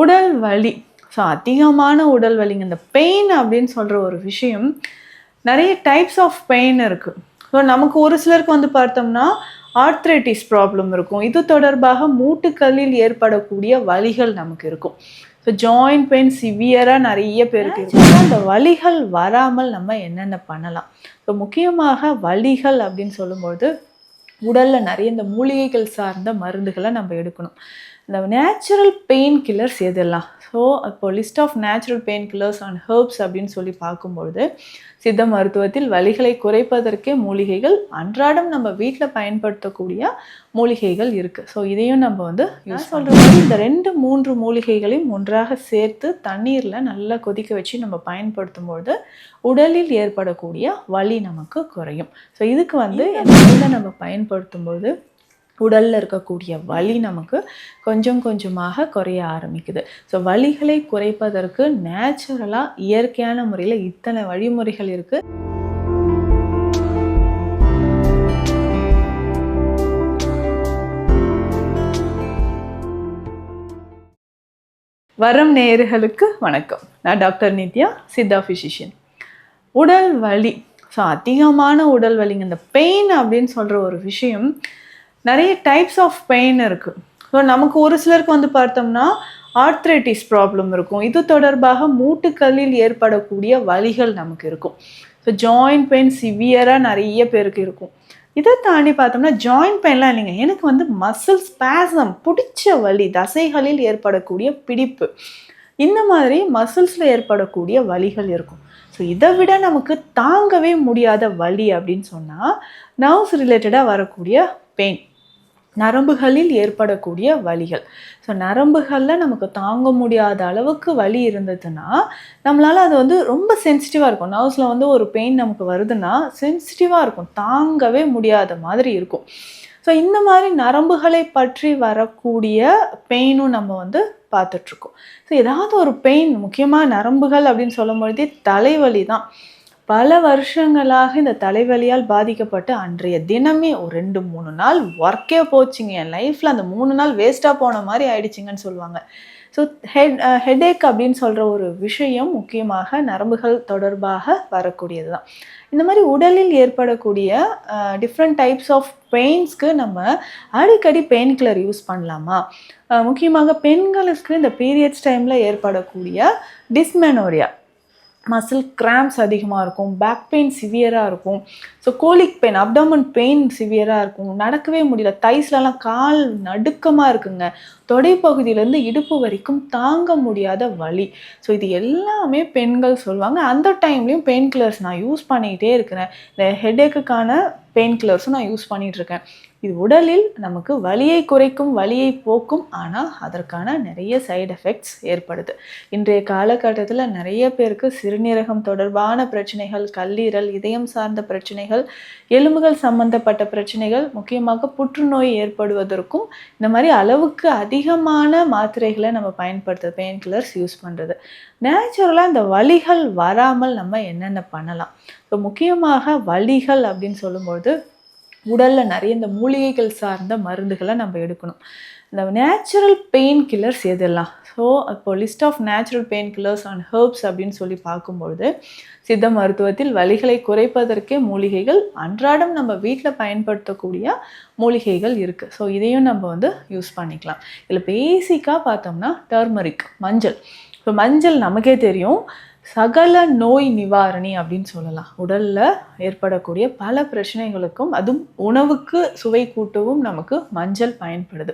உடல் வலி. ஸோ அதிகமான உடல் வலிங்க. இந்த பெயின் அப்படின்னு சொல்கிற ஒரு விஷயம் நிறைய டைப்ஸ் ஆஃப் பெயின் இருக்குது ஸோ நமக்கு ஒரு சிலருக்கு வந்து பார்த்தோம்னா ஆர்த்ரைட்டிஸ் ப்ராப்ளம் இருக்கும். இது தொடர்பாக மூட்டுக்கல்லில் ஏற்படக்கூடிய வலிகள் நமக்கு இருக்கும். ஸோ ஜாயிண்ட் பெயின் சிவியராக நிறைய பேருக்கு இருக்கும். அந்த வலிகள் வராமல் நம்ம என்னென்ன பண்ணலாம்? ஸோ முக்கியமாக வலிகள் அப்படின்னு சொல்லும்போது உடலில் நிறைய இந்த மூலிகைகள் சார்ந்த மருந்துகளை நம்ம எடுக்கணும். இந்த நேச்சுரல் பெயின் கில்லர்ஸ் எதெல்லாம்? ஸோ இப்போ list of natural pain killers and herbs அப்படின்னு சொல்லி பார்க்கும்பொழுது சித்த மருத்துவத்தில் வலிகளை குறைப்பதற்கே மூலிகைகள் அன்றாடம் நம்ம வீட்டில் பயன்படுத்தக்கூடிய மூலிகைகள் இருக்குது ஸோ இதையும் நம்ம வந்து யூஸ் சொல்கிற மாதிரி இந்த ரெண்டு மூன்று மூலிகைகளையும் ஒன்றாக சேர்த்து தண்ணீரில் நல்லா கொதிக்க வச்சு நம்ம பயன்படுத்தும் பொழுது உடலில் ஏற்படக்கூடிய வலி நமக்கு குறையும். ஸோ இதுக்கு வந்து நம்ம பயன்படுத்தும் போது உடலில் இருக்கக்கூடிய வலி நமக்கு கொஞ்சம் கொஞ்சமாக குறைய ஆரம்பிக்குது. ஸோ வலிகளை குறைப்பதற்கு நேச்சுரலாக இயற்கையான முறையில் இத்தனை வழிமுறைகள் இருக்குது வரம் நேயர்களுக்கு வணக்கம். நான் டாக்டர் நித்யா சித்தா ஃபிசிஷியன் உடல் வலி ஸோ அதிகமான உடல் வலிங்க இந்த பெயின் அப்படின்னு சொல்கிற ஒரு விஷயம் நிறைய டைப்ஸ் ஆஃப் பெயின் இருக்குது ஸோ நமக்கு ஒரு சிலருக்கு வந்து பார்த்தோம்னா ஆர்த்ரைட்டிஸ் ப்ராப்ளம் இருக்கும். இது தொடர்பாக மூட்டுக்கல்லில் ஏற்படக்கூடிய வலிகள் நமக்கு இருக்கும். ஸோ ஜாயிண்ட் பெயின் சிவியராக நிறைய பேருக்கு இருக்கும். இதை தாண்டி பார்த்தோம்னா ஜாயிண்ட் பெயின்லாம் இல்லைங்க. எனக்கு வந்து மசில் ஸ்பேசம் பிடிச்ச வலி தசைகளில் ஏற்படக்கூடிய பிடிப்பு. இந்த மாதிரி மசில்ஸில் ஏற்படக்கூடிய வலிகள் இருக்கும். ஸோ இதை விட நமக்கு தாங்கவே முடியாத வலி அப்படின்னு சொன்னால் நர்வ்ஸ் ரிலேட்டடாக வரக்கூடிய பெயின் நரம்புகளில் ஏற்படக்கூடிய வலிகள். ஸோ நரம்புகளில் நமக்கு தாங்க முடியாத அளவுக்கு வலி இருந்ததுன்னா நம்மளால் அது வந்து ரொம்ப சென்சிட்டிவாக இருக்கும். நர்வ்ஸில் வந்து ஒரு பெயின் நமக்கு வருதுன்னா சென்சிட்டிவாக இருக்கும். தாங்கவே முடியாத மாதிரி இருக்கும். ஸோ இந்த மாதிரி நரம்புகளை பற்றி வரக்கூடிய பெயினும் நம்ம வந்து பார்த்துட்ருக்கோம் ஸோ ஏதாவது ஒரு பெயின் முக்கியமாக நரம்புகள் அப்படின்னு சொல்லும் பொழுதே தலைவலி தான். பல வருஷங்களாக இந்த தலைவலியால் பாதிக்கப்பட்டு அன்றைய தினமே ஒரு ரெண்டு மூணு நாள் ஒர்க்கே போச்சுங்க. என் லைஃப்பில் அந்த மூணு நாள் வேஸ்ட்டாக போன மாதிரி ஆயிடுச்சுங்கன்னு சொல்லுவாங்க. ஸோ ஹெட் ஹெடேக் அப்படின்னு சொல்கிற ஒரு விஷயம் முக்கியமாக நரம்புகள் தொடர்பாக வரக்கூடியது தான் இந்த மாதிரி உடலில் ஏற்படக்கூடிய டிஃப்ரெண்ட் டைப்ஸ் ஆஃப் பெயின்ஸ்க்கு நம்ம அடிக்கடி பெயின் கில்லர் யூஸ் பண்ணலாமா? முக்கியமாக பெண்களுக்கு இந்த பீரியட்ஸ் டைமில் ஏற்படக்கூடிய டிஸ்மெனோரியா மசில் கிராம்ஸ் அதிகமாக இருக்கும் பேக் பெயின் சிவியராக இருக்கும். So colic pain abdomen pain சிவியராக இருக்கும். நடக்கவே முடியல. தைஸ்லலாம் கால் நடுக்கமாக இருக்குங்க. தொடைப்பகுதியிலேருந்து இடுப்பு வரைக்கும் தாங்க முடியாத வலி. ஸோ இது எல்லாமே பெண்கள் சொல்லுவாங்க அந்த டைம்லேயும் பெயின் கில்லர்ஸ் நான் யூஸ் பண்ணிக்கிட்டே இருக்கிறேன். இந்த ஹெடேக்குக்கான பெயின் கில்லர்ஸும் நான் யூஸ் பண்ணிகிட்டு இருக்கேன். இது உடலில் நமக்கு வலியை குறைக்கும் வலியை போக்கும். ஆனால் அதற்கான நிறைய சைடு எஃபெக்ட்ஸ் ஏற்படுது. இன்றைய காலகட்டத்தில் நிறைய பேருக்கு சிறுநீரகம் தொடர்பான பிரச்சனைகள் கல்லீரல் இதயம் சார்ந்த பிரச்சனைகள் எலும்புகள் சம்பந்தப்பட்ட பிரச்சனைகள் முக்கியமாக புற்றுநோய் ஏற்படுவதற்கும் இந்த மாதிரி அளவுக்கு அதிகமான மாத்திரைகளை நம்ம பயன்படுத்த பெயின் கில்லர்ஸ் யூஸ் பண்ணுறது நேச்சுரலாக இந்த வலிகள் வராமல் நம்ம என்னென்ன பண்ணலாம்? ஸோ முக்கியமாக வலிகள் அப்படின்னு சொல்லும்போது உடலில் நிறைய இந்த மூலிகைகள் சார்ந்த மருந்துகளை நம்ம எடுக்கணும். இந்த நேச்சுரல் பெயின் கில்லர்ஸ் எதெல்லாம் ஸோ இப்போ list of natural pain killers and herbs அப்படின்னு சொல்லி பார்க்கும்பொழுது சித்த மருத்துவத்தில் வலிகளை குறைப்பதற்கே மூலிகைகள் அன்றாடம் நம்ம வீட்டில் பயன்படுத்தக்கூடிய மூலிகைகள் இருக்குது ஸோ இதையும் நம்ம வந்து யூஸ் பண்ணிக்கலாம். இதில் பேசிக்காக பார்த்தோம்னா டர்மரிக் மஞ்சள். இப்போ மஞ்சள் நமக்கே தெரியும். சகல நோய் நிவாரணி அப்படின்னு சொல்லலாம். உடலில் ஏற்படக்கூடிய பல பிரச்சனைகளுக்கும் அதுவும் உணவுக்கு சுவை கூட்டவும் நமக்கு மஞ்சள் பயன்படுது.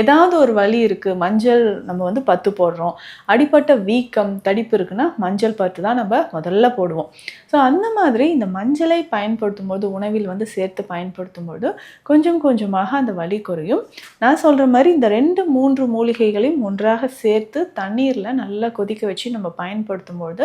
ஏதாவது ஒரு வழி இருக்குது மஞ்சள் நம்ம வந்து பத்து போடுறோம். அடிப்பட்ட வீக்கம் தடிப்பு இருக்குன்னா மஞ்சள் பத்து தான் நம்ம முதல்ல போடுவோம். ஸோ அந்த மாதிரி இந்த மஞ்சளை பயன்படுத்தும் போது உணவில் வந்து சேர்த்து பயன்படுத்தும் போது கொஞ்சம் கொஞ்சமாக அந்த வலி குறையும். நான் சொல்கிற மாதிரி இந்த ரெண்டு மூன்று மூலிகைகளையும் ஒன்றாக சேர்த்து தண்ணீரில் நல்லா கொதிக்க வச்சு நம்ம பயன்படுத்தும் போது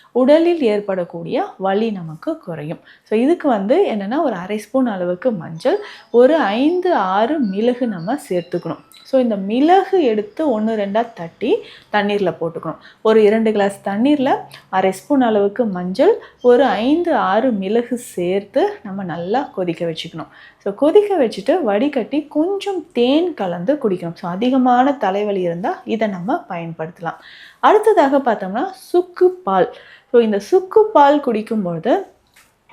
உடலில் ஏற்படக்கூடிய வலி நமக்கு குறையும். ஸோ இதுக்கு வந்து என்னென்னா ஒரு அரை ஸ்பூன் அளவுக்கு மஞ்சள் ஒரு ஐந்து ஆறு மிளகு நம்ம சேர்த்துக்கணும். ஸோ இந்த மிளகு எடுத்து ஒன்று ரெண்டாக தட்டி தண்ணீரில் போட்டுக்கணும். ஒரு இரண்டு கிளாஸ் தண்ணீரில் அரை ஸ்பூன் அளவுக்கு மஞ்சள் ஒரு ஐந்து ஆறு மிளகு சேர்த்து நம்ம நல்லா கொதிக்க வச்சுக்கணும். ஸோ கொதிக்க வச்சுட்டு வடிகட்டி கொஞ்சம் தேன் கலந்து குடிக்கணும். ஸோ அதிகமான தலைவலி இருந்தால் இதை நம்ம பயன்படுத்தலாம். அடுத்ததாக பார்த்தோம்னா சுக்கு பால். ஸோ இந்த சுக்கு பால் குடிக்கும்போது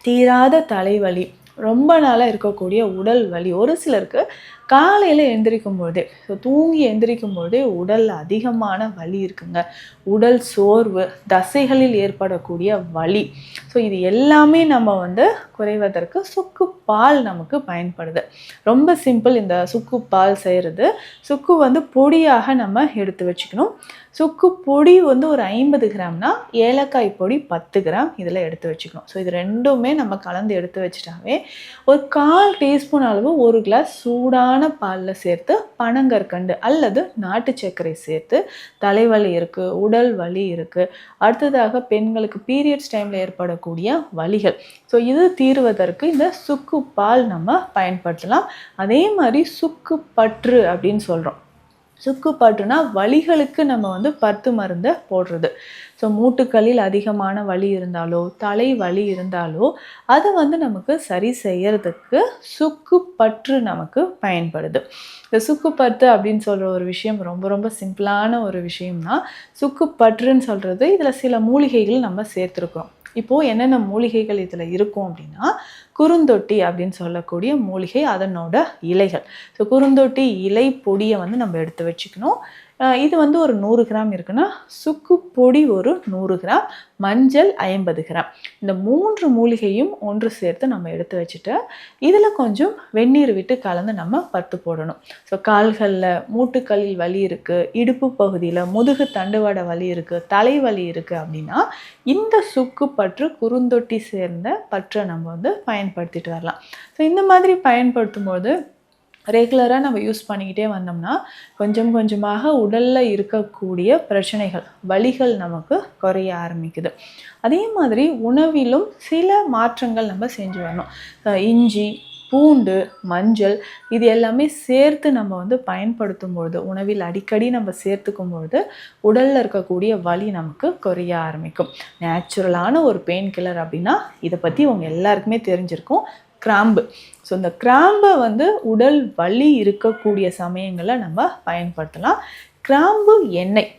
தீராத தலைவலி ரொம்ப நாளாக இருக்கக்கூடிய உடல் வலி. ஒரு சிலருக்கு காலையில் எந்திரிக்கும் பொழுதே ஸோ தூங்கி எந்திரிக்கும் பொழுதே உடல் அதிகமான வலி இருக்குங்க. உடல் சோர்வு தசைகளில் ஏற்படக்கூடிய வலி. ஸோ இது எல்லாமே நம்ம வந்து குறைவதற்கு சுக்கு பால் நமக்கு பயன்படுது. ரொம்ப சிம்பிள் இந்த சுக்கு பால் செய்கிறது சுக்கு வந்து பொடியாக நம்ம எடுத்து வச்சுக்கணும். சுக்கு பொடி வந்து ஒரு ஐம்பது கிராம்னா ஏலக்காய் பொடி பத்து கிராம் இதில் எடுத்து வச்சுக்கணும். ஸோ இது ரெண்டுமே நம்ம கலந்து எடுத்து வச்சிட்டாவே ஒரு கால் டீஸ்பூன் அளவு ஒரு கிளாஸ் சூடான பாலில் சேர்த்து பனங்கற்கண்டு அல்லது நாட்டு சர்க்கரை சேர்த்து தலைவலி இருக்குது உடல் வலி இருக்குது அடுத்ததாக பெண்களுக்கு பீரியட்ஸ் டைமில் ஏற்படக்கூடிய வலிகள். ஸோ இது தீர்வதற்கு இந்த சுக்கு பால் நம்ம பயன்படுத்தலாம். அதே மாதிரி சுக்கு பற்று அப்படின்னு சொல்கிறோம் சுக்கு பற்றுனா வலிகளுக்கு நம்ம வந்து பத்து மருந்தை போடுறது. ஸோ மூட்டுக்களில் அதிகமான வலி இருந்தாலோ தலை வலி இருந்தாலோ அதை வந்து நமக்கு சரி செய்யறதுக்கு சுக்கு பற்று நமக்கு பயன்படுது. இந்த சுக்கு பற்று அப்படின்னு சொல்கிற ஒரு விஷயம் ரொம்ப ரொம்ப சிம்பிளான ஒரு விஷயம்னா சுக்கு பற்றுன்னு சொல்கிறது இதில் சில மூலிகைகள் நம்ம சேர்த்துருக்குறோம். இப்போது என்னென்ன மூலிகைகள் இதில் இருக்கும் அப்படின்னா குறுந்தொட்டி அப்படின்னு சொல்லக்கூடிய மூலிகை அதனோட இலைகள். ஸோ குறுந்தொட்டி இலை பொடியை வந்து நம்ம எடுத்து வச்சுக்கணும். இது வந்து ஒரு நூறு கிராம் இருக்குன்னா சுக்கு பொடி ஒரு நூறு கிராம் மஞ்சள் ஐம்பது கிராம். இந்த மூன்று மூலிகையும் ஒன்று சேர்த்து நம்ம எடுத்து வச்சுட்டு இதில் கொஞ்சம் வெந்நீர் விட்டு கலந்து நம்ம பத்து போடணும். ஸோ கால்களில் மூட்டுக்களில் வலி இருக்குது இடுப்பு பகுதியில் முதுகு தண்டுவட வலி இருக்குது தலைவலி இருக்குது அப்படின்னா இந்த சுக்கு பற்று குறுந்தொட்டி சேர்ந்த பற்றை நம்ம வந்து பயன்படுத்திட்டு வரலாம். ஸோ இந்த மாதிரி பயன்படுத்தும் போது ரெகுலராக நம்ம யூஸ் பண்ணிக்கிட்டே வந்தோம்னா கொஞ்சம் கொஞ்சமாக உடலில் இருக்கக்கூடிய பிரச்சனைகள் வலிகள் நமக்கு குறைய ஆரம்பிக்குது. அதே மாதிரி உணவிலும் சில மாற்றங்கள் நம்ம செஞ்சு வரணும். இஞ்சி பூண்டு மஞ்சள் இது எல்லாமே சேர்த்து நம்ம வந்து பயன்படுத்தும் பொழுது உணவில் அடிக்கடி நம்ம சேர்த்துக்கும் பொழுது உடலில் இருக்கக்கூடிய வலி நமக்கு குறைய ஆரம்பிக்கும். நேச்சுரலான ஒரு பெயின் கில்லர் அப்படின்னா இதை பற்றி உங்கள் எல்லாருக்குமே தெரிஞ்சிருக்கும். கிராம்பு. ஸோ இந்த கிராம்பை வந்து உடல் வலி இருக்கக்கூடிய சமயங்களில் நம்ம பயன்படுத்தலாம். கிராம்பு எண்ணெய்.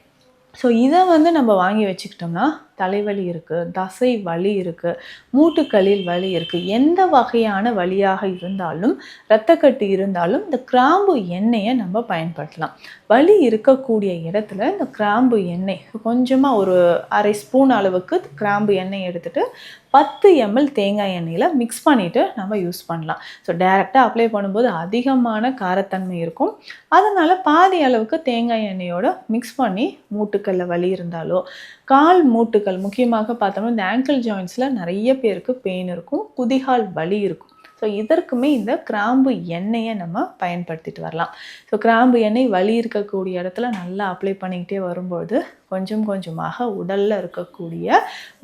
ஸோ இதை வந்து நம்ம வாங்கி வச்சுக்கிட்டோம்னா தலைவலி இருக்குது தசை வலி இருக்குது மூட்டுக்களில் வலி இருக்குது எந்த வகையான வலியாக இருந்தாலும் இரத்தக்கட்டு இருந்தாலும் இந்த கிராம்பு எண்ணெயை நம்ம பயன்படுத்தலாம். வலி இருக்கக்கூடிய இடத்துல இந்த கிராம்பு எண்ணெய் கொஞ்சமாக ஒரு அரை ஸ்பூன் அளவுக்கு கிராம்பு எண்ணெய் எடுத்துகிட்டு பத்து எம்எல் தேங்காய் எண்ணெயில் மிக்ஸ் பண்ணிவிட்டு நம்ம யூஸ் பண்ணலாம். ஸோ டைரெக்டாக அப்ளை பண்ணும்போது அதிகமான காரத்தன்மை இருக்கும். அதனால் பாதி அளவுக்கு தேங்காய் எண்ணெயோடு மிக்ஸ் பண்ணி மூட்டுக்களில் வலி இருந்தாலோ கால் மூட்டுக்கள் முக்கியமாக பார்த்தோம்னா இந்த ஆங்கிள் ஜாயின்ஸில் நிறைய பேருக்கு பெயின் இருக்கும் குதிகால் வலி இருக்கும். ஸோ இதற்குமே இந்த கிராம்பு எண்ணெயை நம்ம பயன்படுத்திட்டு வரலாம். ஸோ கிராம்பு எண்ணெய் வலி இருக்கக்கூடிய இடத்துல நல்லா அப்ளை பண்ணிக்கிட்டே வரும்பொழுது கொஞ்சம் கொஞ்சமாக உடலில் இருக்கக்கூடிய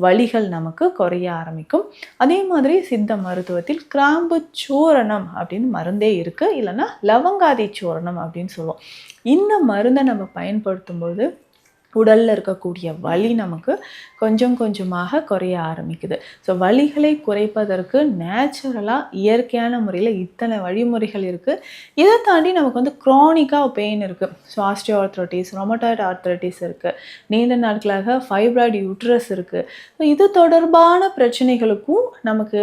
வலிகள் நமக்கு குறைய ஆரம்பிக்கும். அதே மாதிரி சித்த மருத்துவத்தில் கிராம்பு சூரணம் அப்படின்னு மருந்தே இருக்குது இல்லைன்னா லவங்காதி சூரணம் அப்படின்னு சொல்லுவோம். இந்த மருந்தை நம்ம பயன்படுத்தும் போது உடலில் இருக்கக்கூடிய வலி நமக்கு கொஞ்சம் கொஞ்சமாக குறைய ஆரம்பிக்குது. ஸோ வலிகளை குறைப்பதற்கு நேச்சுரலாக இயற்கையான முறையில் இத்தனை வழிமுறைகள் இருக்குது இதை தாண்டி நமக்கு வந்து க்ரானிக்காக பெயின் இருக்குது so osteoarthritis rheumatoid arthritis இருக்குது நீண்ட நாட்களாக ஃபைப்ராய்டு யூட்ரஸ் இருக்குது ஸோ இது தொடர்பான பிரச்சனைகளுக்கும் நமக்கு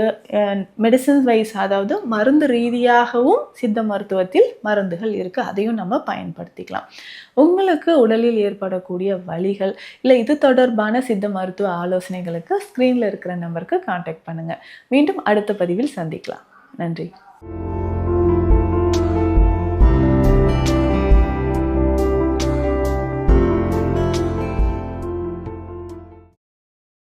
மெடிசன்ஸ் வைஸ் அதாவது மருந்து ரீதியாகவும் சித்த மருத்துவத்தில் மருந்துகள் இருக்குது அதையும் நம்ம பயன்படுத்திக்கலாம். உங்களுக்கு உடலில் ஏற்படக்கூடிய வழிகள் இல்லை இது தொடர்பான சித்த மருத்துவ ஆலோசனைகளுக்கு ஸ்க்ரீனில் இருக்கிற நம்பருக்கு காண்டாக்ட் பண்ணுங்கள் மீண்டும் அடுத்த பதிவில் சந்திக்கலாம். நன்றி.